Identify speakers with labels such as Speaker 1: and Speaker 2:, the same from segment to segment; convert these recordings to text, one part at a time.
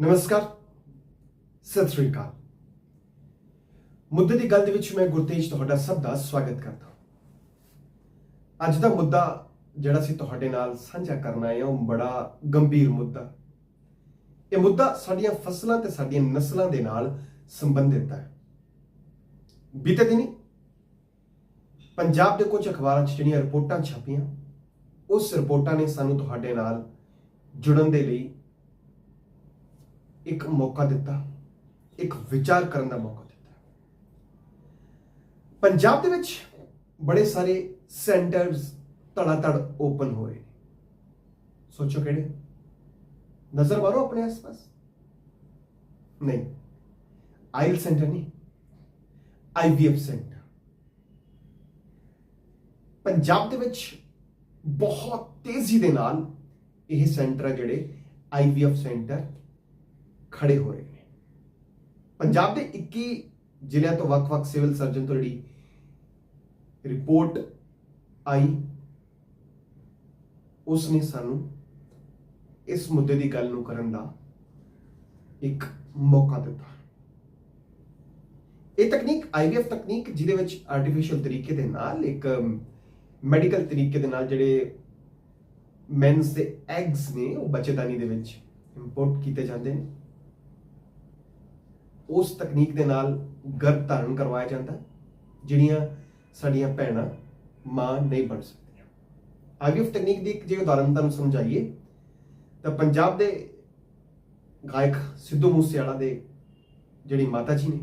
Speaker 1: ਨਮਸਕਾਰ, ਸਤਿ ਸ੍ਰੀ ਅਕਾਲ। ਮੁੱਦੇ ਦੀ ਗੱਲ ਦੇ ਵਿੱਚ ਮੈਂ ਗੁਰਤੇਜ ਤੁਹਾਡਾ ਸਭ ਦਾ ਸਵਾਗਤ ਕਰਦਾ ਹਾਂ। ਅੱਜ ਦਾ ਮੁੱਦਾ ਜਿਹੜਾ ਸੀ ਤੁਹਾਡੇ ਨਾਲ ਸਾਂਝਾ ਕਰਨਾ ਹੈ, ਉਹ ਬੜਾ ਗੰਭੀਰ ਮੁੱਦਾ ਇਹ ਮੁੱਦਾ ਸਾਡੀਆਂ ਫਸਲਾਂ ਤੇ ਸਾਡੀਆਂ ਨਸਲਾਂ ਦੇ ਨਾਲ ਸੰਬੰਧਿਤ ਹੈ। ਬੀਤੇ ਦਿਨੀ ਪੰਜਾਬ ਦੇ ਕੁਝ ਅਖਬਾਰਾਂ 'ਚ ਜਿਹੜੀਆਂ ਰਿਪੋਰਟਾਂ ਛਾਪੀਆਂ, ਉਸ ਰਿਪੋਰਟਾਂ ਨੇ ਸਾਨੂੰ ਤੁਹਾਡੇ ਨਾਲ ਜੁੜਨ ਦੇ ਲਈ ਇੱਕ ਮੌਕਾ ਦਿੱਤਾ, ਇੱਕ ਵਿਚਾਰ ਕਰਨ ਦਾ ਮੌਕਾ ਦਿੱਤਾ। ਪੰਜਾਬ ਦੇ ਵਿੱਚ ਬੜੇ ਸਾਰੇ ਸੈਂਟਰਸ ਧੜਾ-ਧੜ ਓਪਨ ਹੋ ਰਹੇ ਨੇ। ਸੋਚੋ ਕਿਹੜੇ? ਨਜ਼ਰ ਮਾਰੋ ਆਪਣੇ ਆਸ-ਪਾਸ। ਨਹੀਂ, ਆਇਲ ਸੈਂਟਰ ਨਹੀਂ ਆਈਵੀਐਫ ਸੈਂਟਰ। ਪੰਜਾਬ ਦੇ ਵਿੱਚ ਬਹੁਤ ਤੇਜ਼ੀ ਦੇ ਨਾਲ ਇਹ ਸੈਂਟਰ ਆ ਜਿਹੜੇ ਆਈਵੀਐਫ ਸੈਂਟਰ ਖੜੇ ਹੋ ਰਹੇ ਨੇ। ਪੰਜਾਬ ਦੇ 21 ਜ਼ਿਲ੍ਹਿਆਂ ਤੋਂ ਵੱਖ-ਵੱਖ ਸਿਵਲ ਸਰਜਨ ਤੋਂ ਜਿਹੜੀ ਰਿਪੋਰਟ ਆਈ ਉਸ ਨੇ ਸਾਨੂੰ ਇਸ ਮੁੱਦੇ ਦੀ ਗੱਲ ਨੂੰ ਕਰਨ ਦਾ ਇੱਕ ਮੌਕਾ ਦਿੱਤਾ। ਇਹ ਤਕਨੀਕ ਆਈਵੀਐਫ ਤਕਨੀਕ ਜਿਹਦੇ ਵਿੱਚ ਆਰਟੀਫੀਸ਼ੀਅਲ ਤਰੀਕੇ ਦੇ ਨਾਲ ਇੱਕ ਮੈਡੀਕਲ ਤਰੀਕੇ ਦੇ ਨਾਲ ਜਿਹੜੇ ਮੈਨਸ ਦੇ ਐਗਸ ਨੇ, ਉਹ ਬੱਚੇਦਾਨੀ ਦੇ ਵਿੱਚ ਇੰਪੋਰਟ ਕੀਤੇ ਜਾਂਦੇ ਨੇ। ਉਸ ਤਕਨੀਕ ਦੇ ਨਾਲ ਗਰਭ ਧਾਰਨ ਕਰਵਾਇਆ ਜਾਂਦਾ, ਜਿਹੜੀਆਂ ਸਾਡੀਆਂ ਭੈਣਾਂ ਮਾਂ ਨਹੀਂ ਬਣ ਸਕਦੀਆਂ। ਆਈਵੀਐਫ ਤਕਨੀਕ ਦੀ ਇੱਕ ਜੇ ਉਦਾਹਰਨ ਤੁਹਾਨੂੰ ਸਮਝਾਈਏ, ਤਾਂ ਪੰਜਾਬ ਦੇ ਗਾਇਕ ਸਿੱਧੂ ਮੂਸੇਵਾਲਾ ਦੇ ਜਿਹੜੀ ਮਾਤਾ ਜੀ ਨੇ,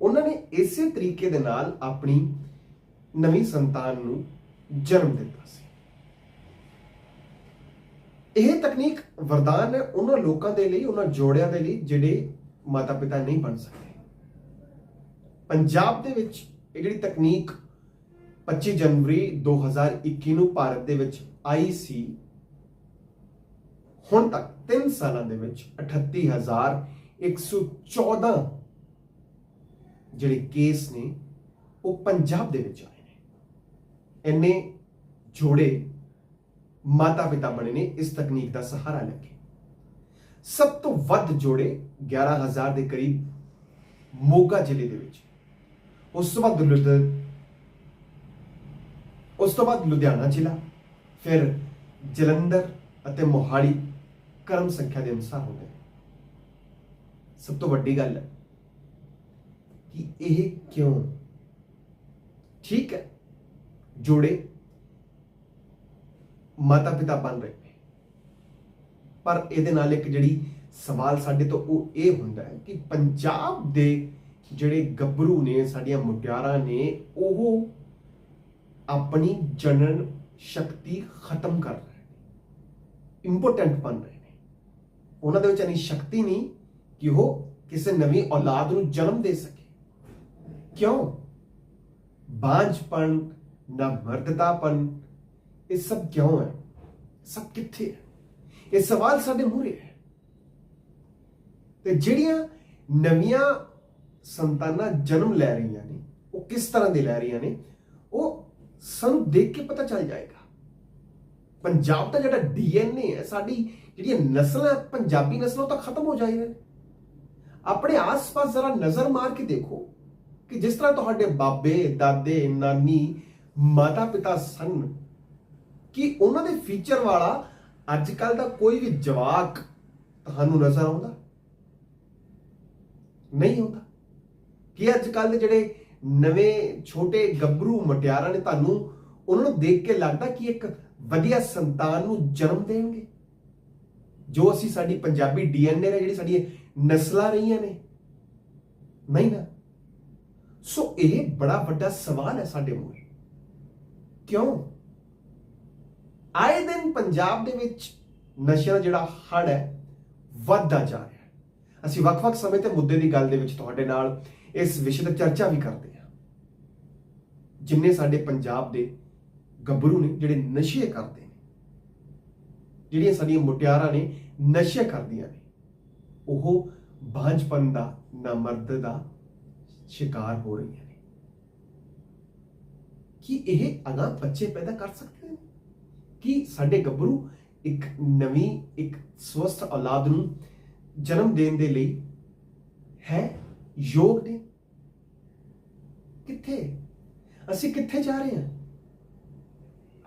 Speaker 1: ਉਹਨਾਂ ਨੇ ਇਸੇ ਤਰੀਕੇ ਦੇ ਨਾਲ ਆਪਣੀ ਨਵੀਂ ਸੰਤਾਨ ਨੂੰ ਜਨਮ ਦਿੱਤਾ ਸੀ। ਇਹ ਤਕਨੀਕ ਵਰਦਾਨ ਹੈ ਉਹਨਾਂ ਲੋਕਾਂ ਦੇ ਲਈ, ਉਹਨਾਂ ਜੋੜਿਆਂ ਦੇ ਲਈ ਜਿਹੜੇ ਮਾਤਾ ਪਿਤਾ ਨਹੀਂ ਬਣ ਸਕਦੇ ਪੰਜਾਬ ਦੇ ਵਿੱਚ ਇਹ ਜਿਹੜੀ ਤਕਨੀਕ 25 ਜਨਵਰੀ 2021 ਨੂੰ ਭਾਰਤ ਦੇ ਵਿੱਚ ਆਈ ਸੀ, ਹੁਣ ਤੱਕ 3 ਸਾਲਾਂ ਦੇ ਵਿੱਚ 38114 ਜਿਹੜੇ ਕੇਸ ਨੇ, ਉਹ ਪੰਜਾਬ ਦੇ ਵਿੱਚ ਆਏ ਇੰਨੇ ਜੋੜੇ ਮਾਤਾ ਪਿਤਾ ਬਣੇ ਨੇ, ਇਸ ਤਕਨੀਕ ਦਾ ਸਹਾਰਾ ਲੈ ਕੇ। ਸਭ ਤੋਂ ਵੱਧ ਜੋੜੇ 11000 ਦੇ ਕਰੀਬ ਮੋਗਾ ਜ਼ਿਲ੍ਹੇ ਦੇ ਵਿੱਚ। ਉਸ ਤੋਂ ਬਾਅਦ ਲੁਧ- ਉਸ ਤੋਂ ਬਾਅਦ ਲੁਧਿਆਣਾ ਜ਼ਿਲ੍ਹਾ, ਫਿਰ ਜਲੰਧਰ ਅਤੇ ਮੋਹਾਲੀ ਕਰਮ ਸੰਖਿਆ ਦੇ ਅਨੁਸਾਰ ਹੋ ਗਏ। ਸਭ ਤੋਂ ਵੱਡੀ ਗੱਲ ਕਿ ਇਹ ਕਿਉਂ? ਠੀਕ ਹੈ। ਜੋੜੇ ਮਾਤਾ ਪਿਤਾ ਬਣ ਰਹੇ ਨੇ। ਪਰ ਇਹਦੇ ਨਾਲ ਇੱਕ ਜਿਹੜੀ ਸਵਾਲ ਸਾਡੇ ਤੋਂ ਉਹ ਇਹ ਹੁੰਦਾ ਹੈ ਕਿ ਪੰਜਾਬ ਦੇ ਜਿਹੜੇ ਗੱਭਰੂ ਨੇ, ਸਾਡੀਆਂ ਮੁਟਿਆਰਾਂ ਨੇ, ਉਹ ਆਪਣੀ ਜਨਨ ਸ਼ਕਤੀ ਖਤਮ ਕਰ ਰਹੇ ਨੇ। ਇੰਪੋਰਟੈਂਟ ਬਣ ਰਹੇ ਨੇ। ਉਹਨਾਂ ਦੇ ਵਿੱਚ ਇਨੀ ਸ਼ਕਤੀ ਨਹੀਂ ਕਿ ਉਹ ਕਿਸੇ ਨਵੀਂ ਔਲਾਦ ਨੂੰ ਜਨਮ ਦੇ ਸਕੇ। ਕਿਉਂ? ਬਾਂਝਪਣ ਨਾ ਮਰਦਤਾਪਣ ਇਹ ਸਭ ਕਿਉਂ ਹੈ? ਸਭ ਕਿੱਥੇ ਹੈ? ਇਹ ਸਵਾਲ ਸਾਡੇ ਮੂਹਰੇ ਹੈ। ਤੇ ਜਿਹੜੀਆਂ ਨਵੀਆਂ ਸੰਤਾਨਾਂ ਜਨਮ ਲੈ ਰਹੀਆਂ ਨੇ, ਉਹ ਕਿਸ ਤਰ੍ਹਾਂ ਦੇ ਲੈ ਰਹੀਆਂ ਨੇ? ਉਹ ਸਾਨੂੰ ਦੇਖ ਕੇ ਪਤਾ ਚੱਲ ਜਾਏਗਾ। ਪੰਜਾਬ ਦਾ ਜਿਹੜਾ ਡੀਐਨਏ ਹੈ, ਸਾਡੀ ਜਿਹੜੀਆਂ ਨਸਲਾਂ, ਪੰਜਾਬੀ ਨਸਲਾਂ, ਉਹ ਤਾਂ ਖਤਮ ਹੋ ਜਾਏਗਾ। ਆਪਣੇ ਆਸ-ਪਾਸ ਜ਼ਰਾ ਨਜ਼ਰ ਮਾਰ ਕੇ ਦੇਖੋ ਕਿ ਜਿਸ ਤਰ੍ਹਾਂ ਤੁਹਾਡੇ ਬਾਬੇ, ਦਾਦੇ, ਨਾਨੀ ਮਾਤਾ ਪਿਤਾ ਸਨ ਕਿ ਉਹਨਾਂ ਦੇ ਫੀਚਰ ਵਾਲਾ ਅੱਜ ਕੱਲ ਦਾ ਕੋਈ ਵੀ ਜਵਾਕ ਤੁਹਾਨੂੰ ਨਜ਼ਰ ਆਉਂਦਾ? ਨਹੀਂ ਆਉਂਦਾ। ਕਿ ਅੱਜ ਕੱਲ ਦੇ ਜਿਹੜੇ ਨਵੇਂ, ਛੋਟੇ ਗੱਭਰੂ ਮਟਿਆਰਾਂ ਨੇ ਤੁਹਾਨੂੰ ਉਹਨਾਂ ਨੂੰ ਦੇਖ ਕੇ ਲੱਗਦਾ ਕਿ ਇੱਕ ਵਧੀਆ ਸੰਤਾਨ ਨੂੰ ਜਨਮ ਦੇਣਗੇ? ਜੋ ਅਸੀਂ ਸਾਡੀ ਪੰਜਾਬੀ ਡੀਐਨਏ ਹੈ ਜਿਹੜੀ ਸਾਡੀ ਨਸਲਾਂ ਰਹੀਆਂ ਨੇ। ਨਹੀਂ ਨਾ। ਸੋ ਇਹ ਬੜਾ ਵੱਡਾ ਸਵਾਲ ਹੈ ਸਾਡੇ ਮੂਹਰੇ। ਕਿਉਂ? ਆਏ ਦਿਨ ਪੰਜਾਬ ਦੇ ਵਿੱਚ ਨਸ਼ਿਆਂ ਦਾ ਜਿਹੜਾ ਹੜ ਹੈ, ਵੱਧਦਾ ਜਾ ਰਿਹਾ ਹੈ। ਅਸੀਂ ਵੱਖ-ਵੱਖ ਸਮੇਂ ਤੇ ਮੁੱਦੇ ਦੀ ਗੱਲ ਦੇ ਵਿੱਚ ਤੁਹਾਡੇ ਨਾਲ ਇਸ ਵਿਸ਼ੇ ਤੇ ਚਰਚਾ ਵੀ ਕਰਦੇ ਹਾਂ। ਜਿੰਨੇ ਸਾਡੇ ਪੰਜਾਬ ਦੇ ਗੱਭਰੂ ਨੇ, ਜਿਹੜੇ ਨਸ਼ੇ ਕਰਦੇ ਨੇ, ਜਿਹੜੀਆਂ ਸਾਡੀਆਂ ਮੁਟਿਆਰਾਂ ਨੇ, ਨਸ਼ੇ ਕਰਦੀਆਂ ਨੇ, ਉਹ ਬਾਂਝਪਨ ਦਾ ਨਾ ਮਰਦ ਦਾ ਸ਼ਿਕਾਰ ਹੋ ਰਹੀਆਂ ਨੇ। ਕੀ ਇਹ ਅਗਾਂਹ ਬੱਚੇ ਪੈਦਾ ਕਰ ਸਕਦੇ ਹਨ ਕੀ ਸਾਡੇ ਗੱਭਰੂ ਇੱਕ ਨਵੀਂ, ਇੱਕ ਸਵਸਥ ਔਲਾਦ ਨੂੰ ਜਨਮ ਦੇਣ ਦੇ ਲਈ ਹੈ, ਯੋਗ ਨੇ? ਕਿੱਥੇ? ਅਸੀਂ ਕਿੱਥੇ ਜਾ ਰਹੇ ਹਾਂ?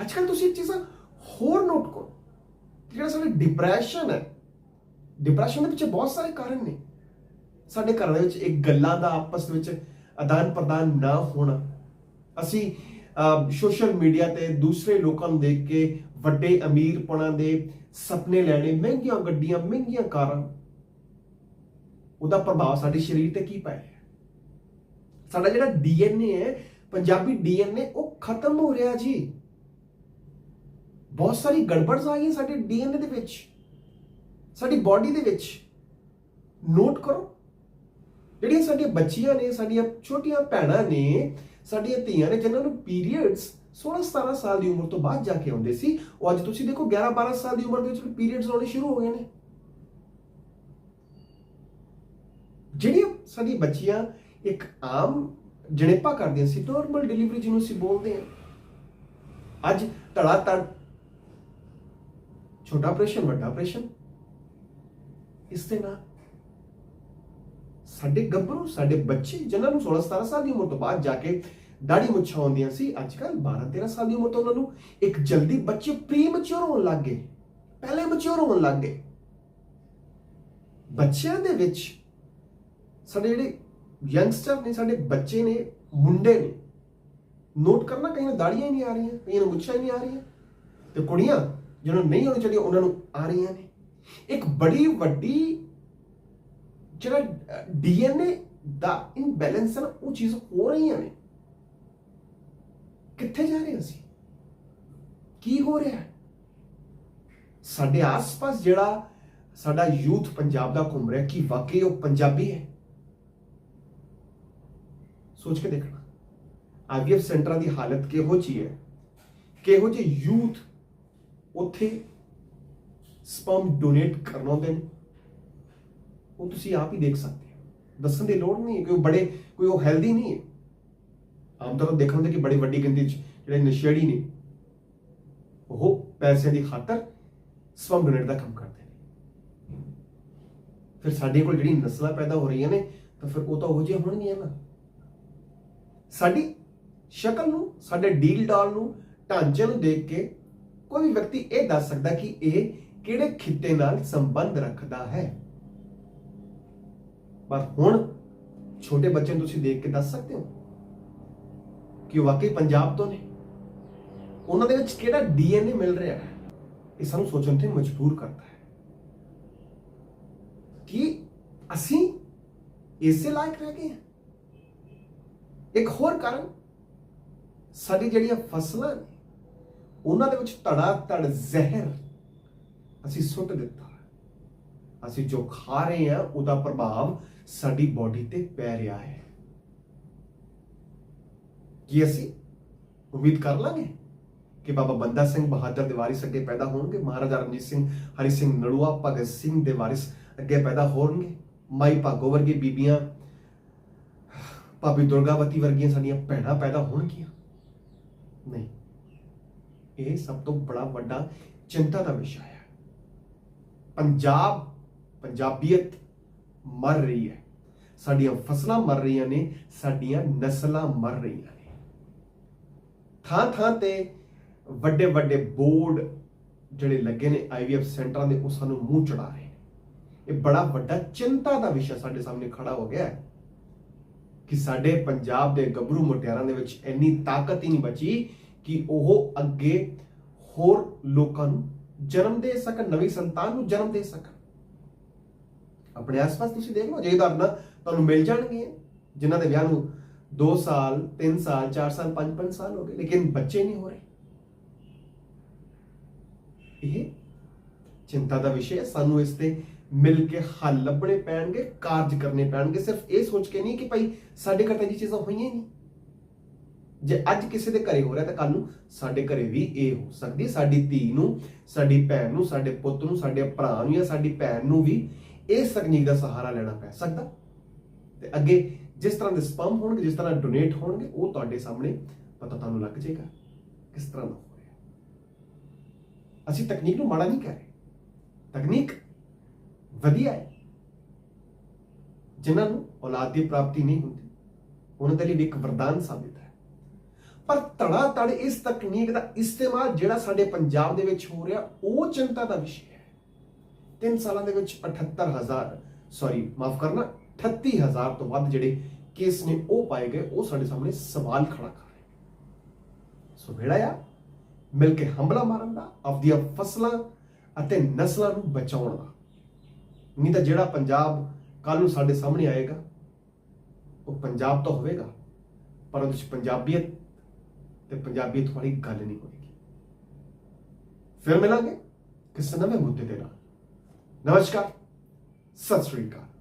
Speaker 1: ਅੱਜ ਕੱਲ ਤੁਸੀਂ ਇੱਕ ਚੀਜ਼ਾਂ ਹੋਰ ਨੋਟ ਕਰੋ। ਕਿ ਜਿਹੜਾ ਸਾਡਾ ਡਿਪਰੈਸ਼ਨ ਹੈ ਡਿਪਰੈਸ਼ਨ ਦੇ ਪਿੱਛੇ ਬਹੁਤ ਸਾਰੇ ਕਾਰਨ ਨੇ। ਸਾਡੇ ਘਰਾਂ ਦੇ ਵਿੱਚ ਇੱਕ ਗੱਲਾਂ ਦਾ ਆਪਸ ਵਿੱਚ ਆਦਾਨ ਪ੍ਰਦਾਨ ਨਾ ਹੋਣਾ। ਅਸੀਂ ਸੋਸ਼ਲ ਮੀਡੀਆ ਤੇ ਦੂਸਰੇ ਲੋਕਾਂ ਨੂੰ ਦੇਖ ਕੇ ਵੱਡੇ ਅਮੀਰਪਣਾ ਦੇ ਸੁਪਨੇ ਲੈਣੇ, ਮਹਿੰਗੀਆਂ ਗੱਡੀਆਂ, ਮਹਿੰਗੀਆਂ ਕਾਰਾਂ, ਉਹਦਾ ਪ੍ਰਭਾਵ ਸਾਡੇ ਸਰੀਰ ਤੇ ਕੀ ਪਾਇਆ ਸਾਡਾ ਜਿਹੜਾ ਡੀਐਨਏ ਹੈ, ਪੰਜਾਬੀ ਡੀਐਨਏ, ਉਹ ਖਤਮ ਹੋ ਰਿਹਾ ਜੀ। ਬਹੁਤ ਸਾਰੀ ਗੜਬੜਸ ਆ ਗਈਆਂ ਸਾਡੇ ਡੀਐਨਏ ਦੇ ਵਿੱਚ, ਸਾਡੀ ਬਾਡੀ ਦੇ ਵਿੱਚ। ਨੋਟ ਕਰੋ, ਜਿਹੜੀਆਂ ਸਾਡੀਆਂ ਬੱਚੀਆਂ ਨੇ, ਸਾਡੀਆਂ ਛੋਟੀਆਂ ਭੈਣਾਂ ਨੇ ਸਾਡੀਆਂ ਧੀਆਂ ਨੇ ਜਿਨ੍ਹਾਂ ਨੂੰ ਪੀਰੀਅਡਸ 16 17 ਸਾਲ ਦੀ ਉਮਰ ਤੋਂ ਬਾਅਦ ਜਾ ਕੇ ਆਉਂਦੇ ਸੀ, ਉਹ ਅੱਜ ਤੁਸੀਂ ਦੇਖੋ 11 12 ਸਾਲ ਦੀ ਉਮਰ ਦੇ ਵਿੱਚ ਪੀਰੀਅਡਸ ਆਉਣੇ ਸ਼ੁਰੂ ਹੋ ਗਏ ਨੇ। ਜਿਹੜੀਆਂ ਸਾਡੀ ਬੱਚੀਆਂ ਇੱਕ ਆਮ ਜਣੇਪਾ ਕਰਦੀਆਂ ਸੀ ਨਾਰਮਲ ਡਿਲੀਵਰੀ ਜਿਹਨੂੰ ਅਸੀਂ ਬੋਲਦੇ ਹਾਂ। ਅੱਜ ਧੜਾ ਧੜ ਛੋਟਾ ਆਪਰੇਸ਼ਨ ਵੱਡਾ ਆਪਰੇਸ਼ਨ ਇਸ ਦੇ ਨਾਲ ਸਾਡੇ ਗੱਭਰੂ, ਸਾਡੇ ਬੱਚੇ, ਜਿਨ੍ਹਾਂ ਨੂੰ 16 17 ਸਾਲ ਦੀ ਉਮਰ ਤੋਂ ਬਾਅਦ ਜਾ ਕੇ ਦਾੜੀ ਮੁੱਛਾਂ ਆਉਂਦੀਆਂ ਸੀ ਅੱਜ ਕੱਲ 12 13 ਸਾਲ ਦੀ ਉਮਰ ਤੋਂ ਉਹਨਾਂ ਨੂੰ ਇੱਕ ਜਲਦੀ ਬੱਚੇ ਪ੍ਰੀ ਮੈਚੁਰ ਹੋਣ ਲੱਗ ਗਏ, ਪਹਿਲੇ ਮੈਚੁਰ ਹੋਣ ਲੱਗ ਗਏ। ਬੱਚਿਆਂ ਦੇ ਵਿੱਚ ਸਾਡੇ ਜਿਹੜੇ ਯੰਗਸਟਰ ਨੇ, ਸਾਡੇ ਬੱਚੇ ਨੇ, ਮੁੰਡੇ ਨੇ ਨੋਟ ਕਰਨਾ ਕਈ ਨੂੰ ਦਾੜੀਆਂ ਹੀ ਨਹੀਂ ਆ ਰਹੀਆਂ, ਕਈਆਂ ਨੂੰ ਮੁੱਛਾਂ ਹੀ ਨਹੀਂ ਆ ਰਹੀਆਂ ਤੇ ਕੁੜੀਆਂ, ਜਿਹਨਾਂ ਨੂੰ ਨਹੀਂ ਹੋਣੀ ਚਾਹੀਦੀ, ਉਹਨਾਂ ਨੂੰ ਆ ਰਹੀਆਂ ਨੇ। ਇੱਕ ਬੜੀ ਵੱਡੀ ਜਿਹੜਾ ਡੀਐਨਏ ਦਾ ਇਨਬੈਲੈਂਸ ਹੈ ਨਾ, ਉਹ ਚੀਜ਼ ਹੋ ਰਹੀਆਂ ਨੇ ਕਿੱਥੇ ਜਾ ਰਹੇ ਅਸੀਂ? ਕੀ ਹੋ ਰਿਹਾ ਹੈ? ਸਾਡੇ ਆਸ-ਪਾਸ ਜਿਹੜਾ ਸਾਡਾ ਯੂਥ ਪੰਜਾਬ ਦਾ ਘੁੰਮ ਰਿਹਾ ਕੀ ਵਾਕਈ ਉਹ ਪੰਜਾਬੀ ਹੈ? ਸੋਚ ਕੇ ਦੇਖਣਾ। ਆਈਵੀਐਫ ਸੈਂਟਰਾਂ ਦੀ ਹਾਲਤ ਕਿਹੋ ਜੀ ਹੈ? ਕਿਹੋ ਜਿਹੇ ਯੂਥ ਉੱਥੇ ਸਪਰਮ ਡੋਨੇਟ ਕਰਨ ਆਉਂਦੇ ਨੇ? ਉਹ ਤੁਸੀਂ ਆਪ ਹੀ ਦੇਖ ਸਕਦੇ ਹੋ। ਦੱਸਣ ਦੀ ਲੋੜ ਨਹੀਂ ਹੈ ਕਿ ਉਹ ਬੜੇ ਕੋਈ ਉਹ ਹੈਲਦੀ ਨਹੀਂ ਹੈ। ਆਮ ਤੌਰ ਤੇ ਦੇਖਣ ਦੇ ਕਿ ਬੜੀ ਵੱਡੀ ਗਿਣਤੀ ਚ ਜਿਹੜੇ ਨਸ਼ੇੜੀ ਨੇ, ਉਹ ਪੈਸੇ ਦੀ ਖਾਤਰ ਸਪਰਮ ਡੋਨੇਟ ਦਾ ਕੰਮ ਕਰਦੇ ਨੇ। ਫਿਰ ਸਾਡੇ ਕੋਲ ਜਿਹੜੀ ਨਸਲਾਂ ਪੈਦਾ ਹੋ ਰਹੀਆਂ ਨੇ, ਤਾਂ ਫਿਰ ਉਹ ਤਾਂ ਉਹ ਜਿਹੇ ਹੋਣਗੀਆਂ ਨਾ। ਸਾਡੀ ਸ਼ਕਲ ਨੂੰ, ਸਾਡੇ ਡੀਲ ਡਾਲ ਨੂੰ, ਢਾਂਚੇ ਨੂੰ ਦੇਖ ਕੇ ਕੋਈ ਵੀ ਵਿਅਕਤੀ ਇਹ ਦੱਸ ਸਕਦਾ ਕਿ ਇਹ ਕਿਹੜੇ ਖਿੱਤੇ ਨਾਲ ਸੰਬੰਧ ਰੱਖਦਾ ਹੈ। ਪਰ ਹੁਣ ਛੋਟੇ ਬੱਚੇ ਨੂੰ ਤੁਸੀਂ ਦੇਖ ਕੇ ਦੱਸ ਸਕਦੇ ਹੋ ਕਿ ਉਹ ਵਾਕਈ ਪੰਜਾਬ ਤੋਂ ਨੇ। ਉਹਨਾਂ ਦੇ ਵਿੱਚ ਕਿਹੜਾ ਡੀਐਨਏ ਮਿਲ ਰਿਹਾ ਹੈ? ਇਹ ਸਾਨੂੰ ਸੋਚਣ ਤੇ ਮਜਬੂਰ ਕਰਦਾ ਹੈ ਕਿ ਅਸੀਂ ਇਸੇ ਲਾਇਕ ਰਹਿ ਗਏ ਹਾਂ। ਇੱਕ ਹੋਰ ਕਾਰਨ, ਸਾਡੀ ਜਿਹੜੀਆਂ ਫਸਲਾਂ ਨੇ, ਉਹਨਾਂ ਦੇ ਵਿੱਚ ਧੜਾ ਧੜ ਜ਼ਹਿਰ ਅਸੀਂ ਸੁੱਟ ਦਿੱਤਾ। ਅਸੀਂ ਜੋ ਖਾ ਰਹੇ ਹਾਂ, ਉਹਦਾ ਪ੍ਰਭਾਵ ਸਾਡੀ ਬਾਡੀ ਤੇ ਪੈ ਰਿਹਾ ਹੈ। ਕੀ ਅਸੀਂ ਉਮੀਦ ਕਰ ਲਾਂਗੇ ਕਿ ਬਾਬਾ ਬੰਦਾ ਸਿੰਘ ਬਹਾਦਰ ਦੇ ਵਾਰਿਸ ਅੱਗੇ ਪੈਦਾ ਹੋਣਗੇ? ਮਹਾਰਾਜਾ ਰਣਜੀਤ ਸਿੰਘ, ਹਰੀ ਸਿੰਘ ਨਲੂਆ ਭਗਤ ਸਿੰਘ ਦੇ ਵਾਰਿਸ ਅੱਗੇ ਪੈਦਾ ਹੋਣਗੇ। ਮਾਈ ਭਾਗੋ ਵਰਗੀ ਬੀਬੀਆਂ, ਭਾਬੀ ਦੁਰਗਾਵਤੀ ਵਰਗੀਆਂ ਸਾਡੀਆਂ ਭੈਣਾਂ ਪੈਦਾ ਹੋਣਗੀਆਂ। ਨਹੀਂ, ਇਹ ਸਭ ਤੋਂ ਬੜਾ ਵੱਡਾ ਚਿੰਤਾ ਦਾ ਵਿਸ਼ਾ ਹੈ। ਪੰਜਾਬ, ਪੰਜਾਬੀਅਤ ਮਰ ਰਹੀ ਹੈ। ਸਾਡੀਆਂ ਫਸਲਾਂ ਮਰ ਰਹੀਆਂ ਨੇ, ਸਾਡੀਆਂ ਨਸਲਾਂ ਮਰ ਰਹੀਆਂ ਨੇ। ਥਾਂ ਥਾਂ ਤੇ ਵੱਡੇ ਵੱਡੇ ਬੋਰਡ ਜਿਹੜੇ ਲੱਗੇ ਨੇ ਆਈਵੀਐਫ ਸੈਂਟਰਾਂ ਦੇ, ਉਹ ਸਾਨੂੰ ਮੂੰਹ ਚੜਾ ਰਹੇ ਨੇ। ਇਹ ਬੜਾ ਵੱਡਾ ਚਿੰਤਾ ਦਾ ਵਿਸ਼ਾ ਸਾਡੇ ਸਾਹਮਣੇ ਖੜਾ ਹੋ ਗਿਆ ਹੈ ਕਿ ਸਾਡੇ ਪੰਜਾਬ ਦੇ ਗੱਭਰੂ ਮੁਟਿਆਰਾਂ ਦੇ ਵਿੱਚ ਇੰਨੀ ਤਾਕਤ ਹੀ ਨਹੀਂ ਬਚੀ ਕਿ ਉਹ ਅੱਗੇ ਹੋਰ ਲੋਕਾਂ ਨੂੰ ਜਨਮ ਦੇ ਸਕਣ, ਨਵੀਂ ਸੰਤਾਨ ਨੂੰ ਜਨਮ ਦੇ ਸਕਣ। ਆਪਣੇ ਆਸ-ਪਾਸ ਤੁਸੀਂ ਦੇਖ ਲਓ, ਜੇ ਧਾਰਨਾ ਤੁਹਾਨੂੰ ਮਿਲ ਜਾਣਗੇ ਜਿਨ੍ਹਾਂ ਦੇ ਵਿਆਹ ਨੂੰ 2 ਸਾਲ 3 ਸਾਲ 4 ਸਾਲ 5-5 ਸਾਲ ਹੋ ਗਏ, ਲੇਕਿਨ ਬੱਚੇ ਨਹੀਂ ਹੋ ਰਹੇ। ਇਹ ਚਿੰਤਾ ਦਾ ਵਿਸ਼ੇ ਹੈ, ਸਾਨੂੰ ਇਸ ਤੇ ਮਿਲ ਕੇ ਹੱਲ ਲੱਭਣੇ ਪੈਣਗੇ, ਕਾਰਜ ਕਰਨੇ ਪੈਣਗੇ, ਸਿਰਫ ਇਹ ਸੋਚ ਕੇ ਨਹੀਂ ਕਿ ਭਾਈ ਸਾਡੇ ਘਰ ਤਾਂ ਇਹ ਚੀਜ਼ਾਂ ਹੋਈਆਂ ਹੀ ਨਹੀਂ। ਜੇ ਅੱਜ ਕਿਸੇ ਦੇ ਘਰੇ ਹੋ ਰਿਹਾ, ਤਾਂ ਕੱਲ ਨੂੰ ਸਾਡੇ ਘਰੇ ਵੀ ਇਹ ਹੋ ਸਕਦੀ ਸਾਡੀ ਧੀ ਨੂੰ, ਸਾਡੀ ਭੈਣ ਨੂੰ, ਸਾਡੇ ਪੁੱਤ ਨੂੰ, ਸਾਡੇ ਭਰਾ ਨੂੰ ਜਾਂ ਸਾਡੀ ਭੈਣ ਨੂੰ ਵੀ ਇਸ ਤਕਨੀਕ ਦਾ ਸਹਾਰਾ ਲੈਣਾ ਪੈ ਸਕਦਾ। ਤੇ ਅੱਗੇ ਜਿਸ ਤਰ੍ਹਾਂ ਦੇ ਸਪਰਮ ਹੋਣਗੇ, ਜਿਸ ਤਰ੍ਹਾਂ ਡੋਨੇਟ ਹੋਣਗੇ, ਉਹ ਤੁਹਾਡੇ ਸਾਹਮਣੇ ਪਤਾ ਤੁਹਾਨੂੰ ਲੱਗ ਜਾਏਗਾ ਕਿਸ ਤਰ੍ਹਾਂ ਦਾ ਹੋ ਰਿਹਾ। ਅਸੀਂ ਤਕਨੀਕ ਨੂੰ ਮਾੜਾ ਨਹੀਂ ਕਹਿ ਰਹੇ। ਤਕਨੀਕ ਵਧੀਆ ਹੈ। ਜਿਨ੍ਹਾਂ ਨੂੰ ਔਲਾਦ ਦੀ ਪ੍ਰਾਪਤੀ ਨਹੀਂ ਹੁੰਦੀ, ਉਹਨਾਂ ਦੇ ਲਈ ਵੀ ਇੱਕ ਵਰਦਾਨ ਸਾਬਿਤ ਹੈ। ਪਰ ਧੜਾ ਧੜ ਇਸ ਤਕਨੀਕ ਦਾ ਇਸਤੇਮਾਲ ਜਿਹੜਾ ਸਾਡੇ ਪੰਜਾਬ ਦੇ ਵਿੱਚ ਹੋ ਰਿਹਾ, ਉਹ ਚਿੰਤਾ ਦਾ ਵਿਸ਼ਾ ਹੈ। 3 ਸਾਲਾਂ ਦੇ ਵਿੱਚ 78000 ਸੌਰੀ ਮਾਫ ਕਰਨਾ 38000 ਤੋਂ ਵੱਧ ਜਿਹੜੇ ਕੇਸ ਨੇ ਉਹ ਪਾਏ ਗਏ, ਉਹ ਸਾਡੇ ਸਾਹਮਣੇ ਸਵਾਲ ਖੜਾ ਕਰ ਰਹੇ ਸੋ ਵੇੜਾ ਆ, ਮਿਲ ਕੇ ਹਮਲਾ ਮਾਰਨ ਦਾ, ਆਪਦੀਆਂ ਫਸਲਾਂ ਅਤੇ ਨਸਲਾਂ ਨੂੰ ਬਚਾਉਣ ਦਾ। ਨਹੀਂ ਤਾਂ ਜਿਹੜਾ ਪੰਜਾਬ ਕੱਲ ਨੂੰ ਸਾਡੇ ਸਾਹਮਣੇ ਆਏਗਾ, ਉਹ ਪੰਜਾਬ ਤਾਂ ਹੋਵੇਗਾ ਪਰ ਉਹਦੇ ਵਿੱਚ ਪੰਜਾਬੀਅਤ ਤੇ ਪੰਜਾਬੀਅਤ ਵਾਲੀ ਗੱਲ ਨਹੀਂ ਹੋਏਗੀ। ਫਿਰ ਮਿਲਾਂਗੇ ਕਿਸੇ ਨਵੇਂ ਮੁੱਦੇ ਦੇ ਨਾਲ। ਨਮਸਕਾਰ ਸਤਿ ਸ੍ਰੀ ਅਕਾਲ